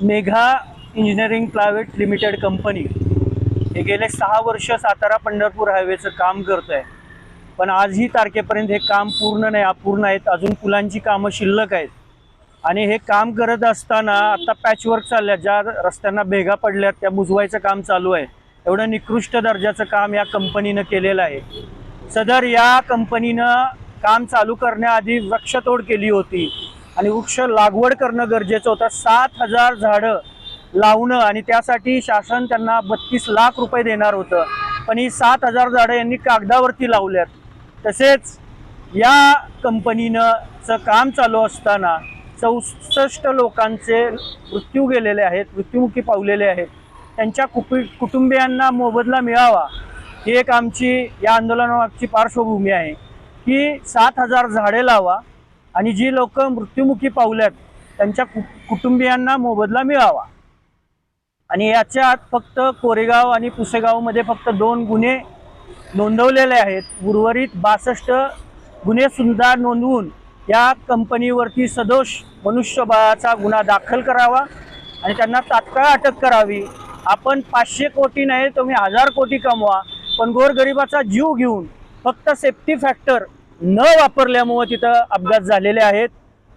Megha engineering private limited company हे गेले सहा वर्ष सातारा पंढरपूर हायवेचं काम करतं आहे पण आजही तारखेपर्यंत हे काम पूर्ण नाही अपूर्ण आहेत. अजून पुलांची कामं शिल्लक आहेत. आणि हे काम करत असताना आता पॅचवर्क चालल्या ज्या रस्त्यांना भेगा पडल्यात त्या बुजवायचं काम चालू आहे. एवढं निकृष्ट दर्जाचं काम या कंपनीनं केलेलं आहे. सदर या कंपनीनं काम चालू करण्याआधी वृक्षतोड केली होती. आणि वृक्ष लागवड करणं गरजेचं होतं. सात हजार झाडं लावणं आणि त्यासाठी शासन त्यांना बत्तीस लाख रुपये देणार होतं. पण ही सात हजार झाडं यांनी कागदावरती लावल्यात. तसेच या कंपनीनं चं काम चालू असताना चौसष्ट लोकांचे मृत्यू गेलेले आहेत मृत्युमुखी पावलेले आहेत. त्यांच्या कुपी कुटुंबियांना मोबदला मिळावा ही एक आमची या आंदोलनामागची पार्श्वभूमी आहे. की सात हजार झाडे लावा आणि जी लोक मृत्युमुखी पावल्यात त्यांच्या कु कुटुंबियांना मोबदला मिळावा. आणि याच्यात फक्त कोरेगाव आणि पुसेगावमध्ये फक्त दोन गुन्हे नोंदवलेले आहेत. उर्वरित बासष्ट गुन्हे सुद्धा नोंदवून या कंपनीवरती सदोष मनुष्यबळाचा गुन्हा दाखल करावा आणि त्यांना तात्काळ अटक करावी. आपण पाचशे कोटी नाही तुम्ही हजार कोटी कमवा पण गोरगरिबाचा जीव घेऊन फक्त सेफ्टी फॅक्टर न वापरल्यामुळं तिथं अपघात झालेले आहेत.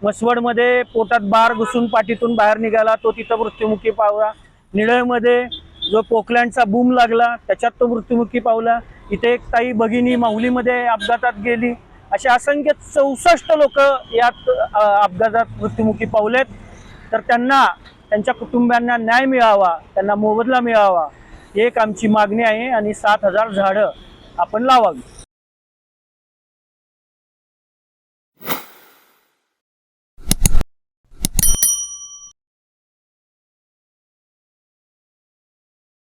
मसवडमध्ये पोटात बार घुसून पाठीतून बाहेर निघाला. तो तिथं मृत्युमुखी पावला. निळयमध्ये जो पोकलँडचा बूम लागला त्याच्यात तो मृत्युमुखी पावला. इथे एक ताई भगिनी माहुलीमध्ये अपघातात गेली. असे असंख्य चौसष्ट लोक यात अपघातात मृत्युमुखी पावलेत. तर त्यांना त्यांच्या कुटुंबियांना न्याय मिळावा त्यांना मोबदला मिळावा ही एक आमची मागणी आहे आणि सात हजार झाडं आपण लावावी